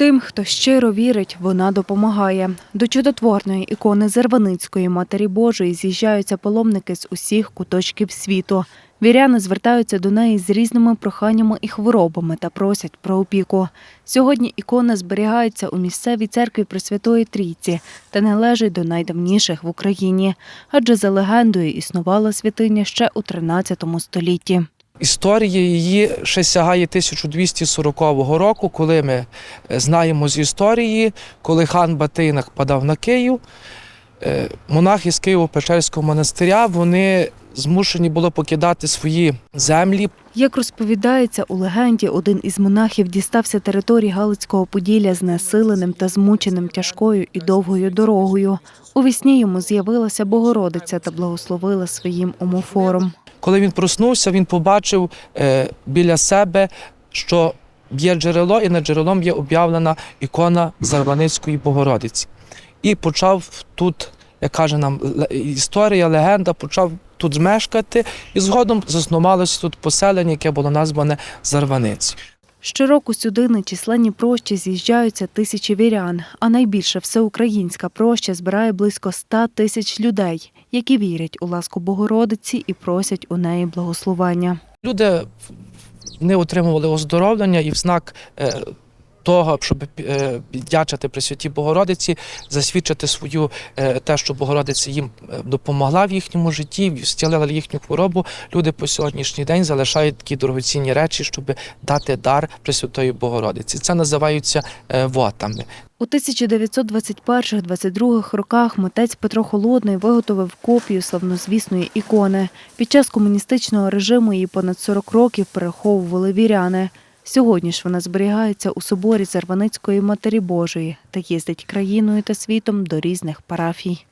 Тим, хто щиро вірить, вона допомагає. До чудотворної ікони Зерваницької Матері Божої з'їжджаються паломники з усіх куточків світу. Віряни звертаються до неї з різними проханнями і хворобами та просять про опіку. Сьогодні ікона зберігається у місцевій церкві Пресвятої Трійці та належить до найдавніших в Україні, адже за легендою існувала святиня ще у 13 столітті. Історія її ще сягає 1240 року, коли ми е, знаємо з історії, коли хан Батий падав на Київ, е, монахи з Києво-Печерського монастиря вони змушені були покидати свої землі. Як розповідається у легенді, один із монахів дістався території Галицького Поділля знесиленим та змученим тяжкою і довгою дорогою. У вісні йому з'явилася Богородиця та благословила своїм омофором. Коли він проснувся, він побачив е, біля себе, що є джерело, і над джерелом є об'явлена ікона Зарваницької Богородиці. І почав тут, як каже нам історія, легенда, почав тут змешкати, і згодом заснувалося тут поселення, яке було назване Зарваниці. Щороку сюди на численні прощі з'їжджаються тисячі вірян, а найбільше всеукраїнська проща збирає близько ста тисяч людей, які вірять у ласку Богородиці і просять у неї благословення. Люди не отримували оздоровлення і в знак е, того, щоб е, піддячити Пресвятій Богородиці, засвідчити свою е, те, що Богородиця їм е, допомогла в їхньому житті, зцілила їхню хворобу. Люди по сьогоднішній день залишають такі дорогоцінні речі, щоб дати дар Пресвятої Богородиці. Це називаються вотами. У 1921-22 роках митець Петро Холодний виготовив копію славнозвісної ікони. Під час комуністичного режиму її понад 40 років переховували віряни. Сьогодні ж вона зберігається у соборі Зарваницької Матері Божої та їздить країною та світом до різних парафій.